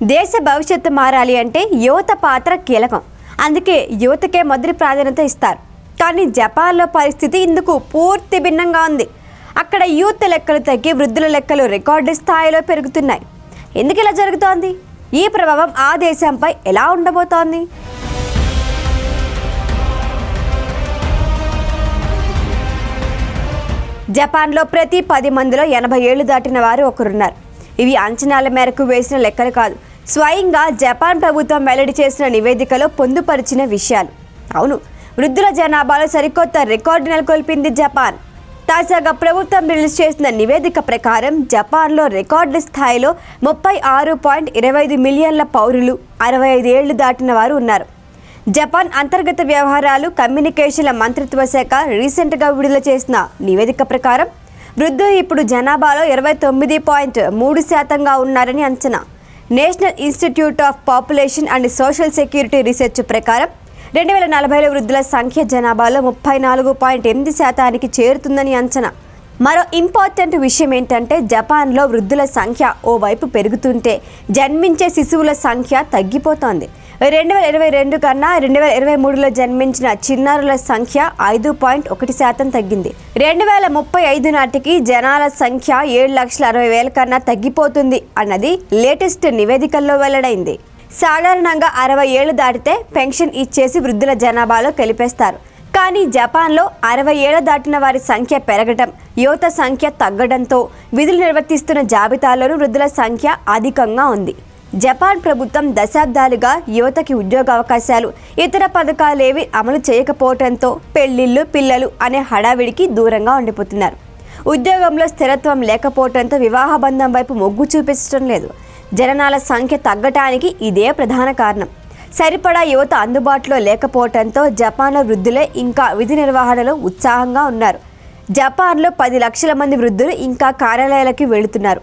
దేశ భవిష్యత్తు మారాలి అంటే యువత పాత్ర కీలకం. అందుకే యువతకే మొదటి ప్రాధాన్యత ఇస్తారు. కానీ జపాన్లో పరిస్థితి ఇందుకు పూర్తి భిన్నంగా ఉంది. అక్కడ యూత్ లెక్కలు తగ్గి వృద్ధుల లెక్కలు రికార్డు స్థాయిలో పెరుగుతున్నాయి. ఎందుకు ఇలా జరుగుతోంది? ఈ ప్రభావం ఆ దేశంపై ఎలా ఉండబోతోంది? జపాన్లో ప్రతి పది మందిలో ఎనభై ఏళ్ళు దాటిన వారు ఒకరున్నారు. ఇవి అంచనాల మేరకు వేసిన లెక్కలు కాదు. స్వయంగా జపాన్ ప్రభుత్వం వెల్లడి చేసిన నివేదికలో పొందుపరిచిన విషయాలు. అవును వృద్ధుల జనాభాలో సరికొత్త రికార్డు నెలకొల్పింది జపాన్. తాజాగా ప్రభుత్వం రిలీజ్ చేసిన నివేదిక ప్రకారం జపాన్లో రికార్డు స్థాయిలో ముప్పై ఆరు పాయింట్ ఇరవై ఐదు మిలియన్ల పౌరులు అరవై ఐదు ఏళ్ళు దాటిన వారు ఉన్నారు. జపాన్ అంతర్గత వ్యవహారాలు కమ్యూనికేషన్ల మంత్రిత్వ శాఖ రీసెంట్గా విడుదల చేసిన నివేదిక ప్రకారం వృద్ధులు ఇప్పుడు జనాభాలో ఇరవై తొమ్మిది పాయింట్ మూడు శాతంగా ఉన్నారని అంచనా. National institute of population and social security research ప్రకారం రెండు వేల నలభైలో వృద్ధుల సంఖ్య జనాభాలో ముప్పై నాలుగు పాయింట్ ఎనిమిది శాతానికి చేరుతుందని అంచనా. మరో ఇంపార్టెంట్ విషయం ఏంటంటే జపాన్లో వృద్ధుల సంఖ్య ఓవైపు పెరుగుతుంటే జన్మించే శిశువుల సంఖ్య తగ్గిపోతోంది. రెండు వేల ఇరవై రెండు కన్నా రెండు వేల ఇరవై మూడులో జన్మించిన చిన్నారుల సంఖ్య ఐదు పాయింట్ ఒకటి శాతం తగ్గింది. రెండు వేల ముప్పై ఐదు నాటికి జనాల సంఖ్య ఏడు లక్షల అరవై వేల కన్నా తగ్గిపోతుంది అన్నది లేటెస్ట్ నివేదికల్లో వెల్లడైంది. సాధారణంగా అరవై ఏళ్ళు దాటితే పెన్షన్ ఇచ్చేసి వృద్ధుల జనాభాలో కలిపేస్తారు. కానీ జపాన్లో అరవై ఏళ్ళ దాటిన వారి సంఖ్య పెరగడం యువత సంఖ్య తగ్గడంతో విధులు నిర్వర్తిస్తున్న జాబితాలోనూ వృద్ధుల సంఖ్య అధికంగా ఉంది. జపాన్ ప్రభుత్వం దశాబ్దాలుగా యువతకి ఉద్యోగ అవకాశాలు ఇతర పథకాలేవి అమలు చేయకపోవడంతో పెళ్ళిళ్ళు పిల్లలు అనే హడావిడికి దూరంగా ఉండిపోతున్నారు. ఉద్యోగంలో స్థిరత్వం లేకపోవడంతో వివాహ బంధం వైపు మొగ్గు చూపించడం లేదు. జననాల సంఖ్య తగ్గటానికి ఇదే ప్రధాన కారణం. సరిపడా యువత అందుబాటులో లేకపోవడంతో జపాన్లో వృద్ధులే ఇంకా విధి నిర్వహణలో ఉత్సాహంగా ఉన్నారు. జపాన్లో పది లక్షల మంది వృద్ధులు ఇంకా కార్యాలయాలకి వెళుతున్నారు.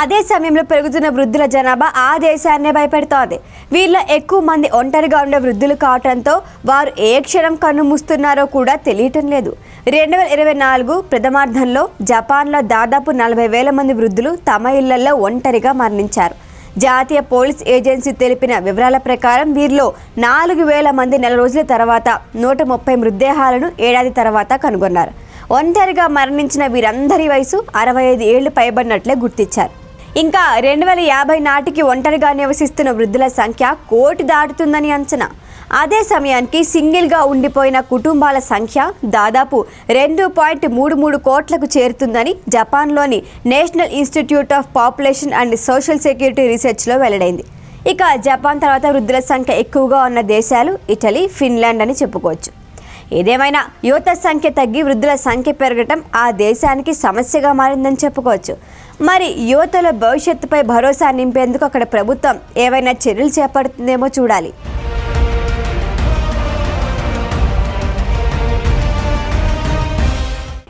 అదే సమయంలో పెరుగుతున్న వృద్ధుల జనాభా ఆ దేశాన్నే భయపెడుతోంది. వీళ్ళ ఎక్కువ మంది ఒంటరిగా ఉండే వృద్ధులు కావడంతో వారు ఏ క్షణం కన్ను మూస్తున్నారో కూడా తెలియటం లేదు. రెండు వేల ఇరవై నాలుగు ప్రథమార్థంలో జపాన్లో దాదాపు నలభై వేల మంది వృద్ధులు తమ ఇళ్ళలో ఒంటరిగా మరణించారు. జాతీయ పోలీస్ ఏజెన్సీ తెలిపిన వివరాల ప్రకారం వీరిలో నాలుగు వేల మంది నెల రోజుల తర్వాత నూట ముప్పై మృతదేహాలను ఏడాది తర్వాత కనుగొన్నారు. ఒంటరిగా మరణించిన వీరందరి వయసు అరవై ఐదు ఏళ్ళు పైబడినట్లే గుర్తించారు. ఇంకా రెండు వేల యాభై నాటికి ఒంటరిగా నివసిస్తున్న వృద్ధుల సంఖ్య కోటి దాటుతుందని అంచనా. అదే సమయానికి సింగిల్గా ఉండిపోయిన కుటుంబాల సంఖ్య దాదాపు రెండు పాయింట్ మూడు మూడు కోట్లకు చేరుతుందని జపాన్లోని national institute of population and social security రీసెర్చ్లో వెల్లడైంది. ఇక జపాన్ తర్వాత వృద్ధుల సంఖ్య ఎక్కువగా ఉన్న దేశాలు ఇటలీ ఫిన్లాండ్ అని చెప్పుకోవచ్చు. ఏదేమైనా యువత సంఖ్య తగ్గి వృద్ధుల సంఖ్య పెరగటం ఆ దేశానికి సమస్యగా మారిందని చెప్పుకోవచ్చు. మరి యువతలో భవిష్యత్తుపై భరోసా నింపేందుకు అక్కడ ప్రభుత్వం ఏవైనా చర్యలు చేపడుతుందేమో చూడాలి.